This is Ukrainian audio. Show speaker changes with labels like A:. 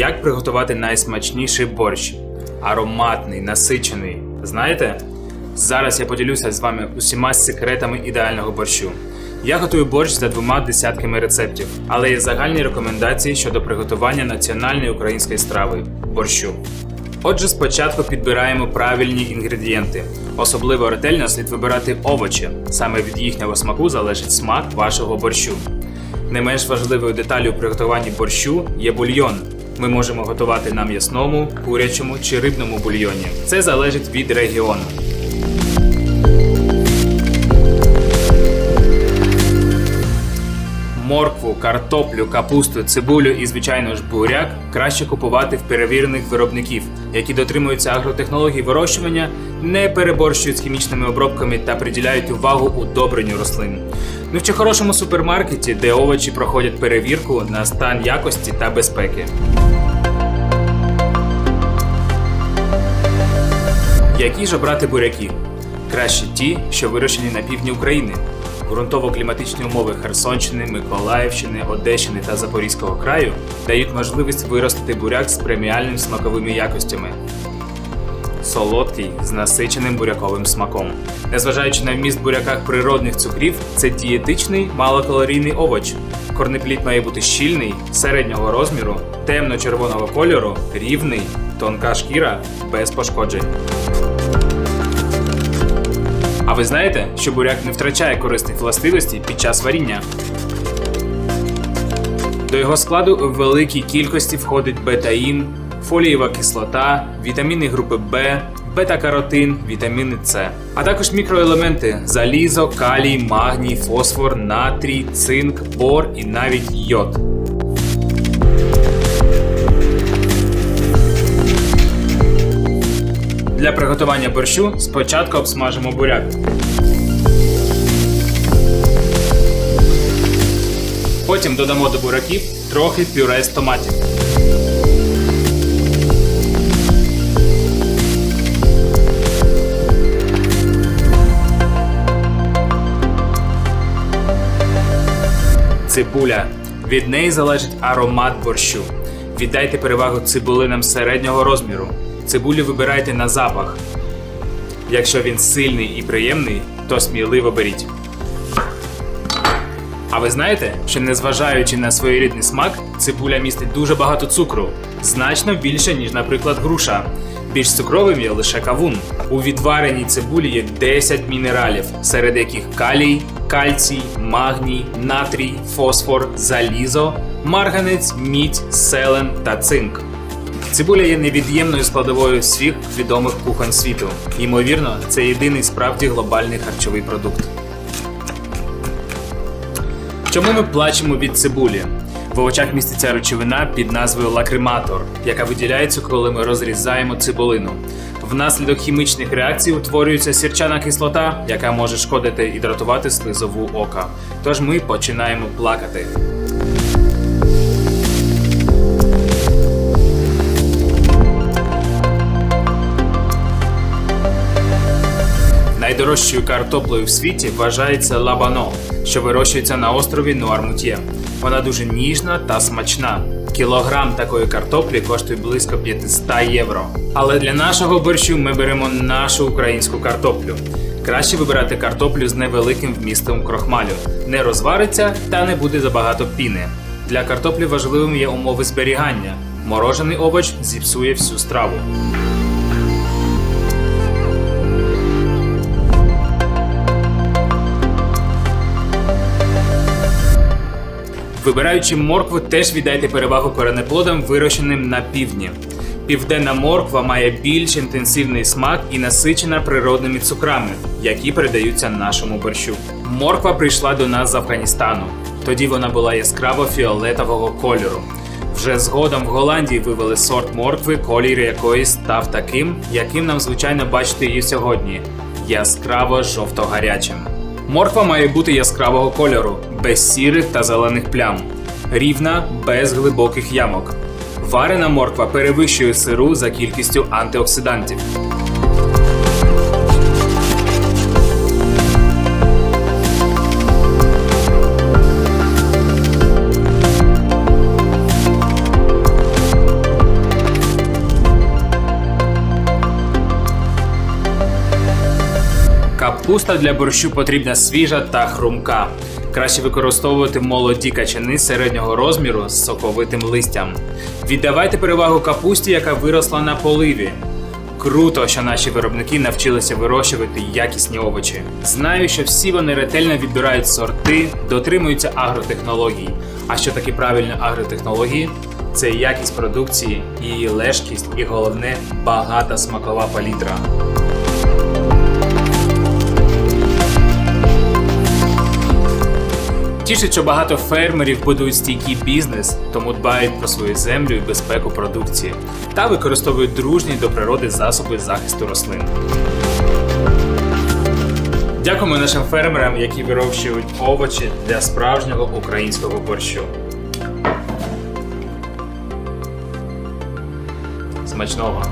A: Як приготувати найсмачніший борщ? Ароматний, насичений. Знаєте? Зараз я поділюся з вами усіма секретами ідеального борщу. Я готую борщ за двома десятками рецептів, але є загальні рекомендації щодо приготування національної української страви борщу. Отже, спочатку підбираємо правильні інгредієнти. Особливо ретельно слід вибирати овочі. Саме від їхнього смаку залежить смак вашого борщу. Не менш важливою деталлю у приготуванні борщу є бульйон. Ми можемо готувати на м'ясному, курячому чи рибному бульйоні. Це залежить від регіону. Моркву, картоплю, капусту, цибулю і, звичайно ж, буряк краще купувати в перевірених виробників, які дотримуються агротехнологій вирощування, не переборщують з хімічними обробками та приділяють увагу удобренню рослин. Ну чи хорошому супермаркеті, де овочі проходять перевірку на стан якості та безпеки. Які ж обрати буряки? Краще ті, що вирощені на півдні України. Ґрунтово-кліматичні умови Херсонщини, Миколаївщини, Одещини та Запорізького краю дають можливість виростити буряк з преміальним смаковими якостями. Солодкий з насиченим буряковим смаком. Незважаючи на вміст буряках природних цукрів, це дієтичний малокалорійний овоч. Корнеплід має бути щільний, середнього розміру, темно-червоного кольору, рівний, тонка шкіра без пошкоджень. А ви знаєте, що буряк не втрачає корисних властивостей під час варіння? До його складу в великій кількості входить бетаїн, фолієва кислота, вітаміни групи В, бета-каротин, вітаміни С, а також мікроелементи залізо, калій, магній, фосфор, натрій, цинк, бор і навіть йод. Приготування борщу спочатку обсмажимо буряк. Потім додамо до буряків трохи пюре з томатів. Цибуля. Від неї залежить аромат борщу. Віддайте перевагу цибулинам середнього розміру. Цибулю вибирайте на запах. Якщо він сильний і приємний, то сміливо беріть. А ви знаєте, що незважаючи на своєрідний смак, цибуля містить дуже багато цукру, значно більше, ніж, наприклад, груша. Більш цукровим є лише кавун. У відвареній цибулі є 10 мінералів, серед яких калій, кальцій, магній, натрій, фосфор, залізо, марганець, мідь, селен та цинк. Цибуля є невід'ємною складовою всіх відомих кухонь світу. Ймовірно, це єдиний справді глобальний харчовий продукт. Чому ми плачемо від цибулі? В овочах міститься речовина під назвою лакриматор, яка виділяється, коли ми розрізаємо цибулину. Внаслідок хімічних реакцій утворюється сірчана кислота, яка може шкодити і дратувати слизову ока. Тож ми починаємо плакати. Найдорожчою картоплею в світі вважається лабано, що вирощується на острові Нуармутє. Вона дуже ніжна та смачна. Кілограм такої картоплі коштує близько 500 євро. Але для нашого борщу ми беремо нашу українську картоплю. Краще вибирати картоплю з невеликим вмістом крохмалю. Не розвариться та не буде забагато піни. Для картоплі важливим є умови зберігання. Морожений овоч зіпсує всю страву. Вибираючи моркву, теж віддайте перевагу коренеплодам, вирощеним на півдні. Південна морква має більш інтенсивний смак і насичена природними цукрами, які передаються нашому борщу. Морква прийшла до нас з Афганістану. Тоді вона була яскраво фіолетового кольору. Вже згодом в Голландії вивели сорт моркви, колір якої став таким, яким нам звичайно бачити її сьогодні яскраво жовто-гарячим. Морква має бути яскравого кольору, без сірих та зелених плям, рівна, без глибоких ямок. Варена морква перевищує сиру за кількістю антиоксидантів. Капуста для борщу потрібна свіжа та хрумка. Краще використовувати молоді качани середнього розміру з соковитим листям. Віддавайте перевагу капусті, яка виросла на поливі. Круто, що наші виробники навчилися вирощувати якісні овочі. Знаю, що всі вони ретельно відбирають сорти, дотримуються агротехнологій. А що таке правильні агротехнології? Це якість продукції, її лежкість і головне багата смакова палітра. Тішить, що багато фермерів будують стійкий бізнес, тому дбають про свою землю і безпеку продукції та використовують дружні до природи засоби захисту рослин. Дякуємо нашим фермерам, які вирощують овочі для справжнього українського борщу. Смачного!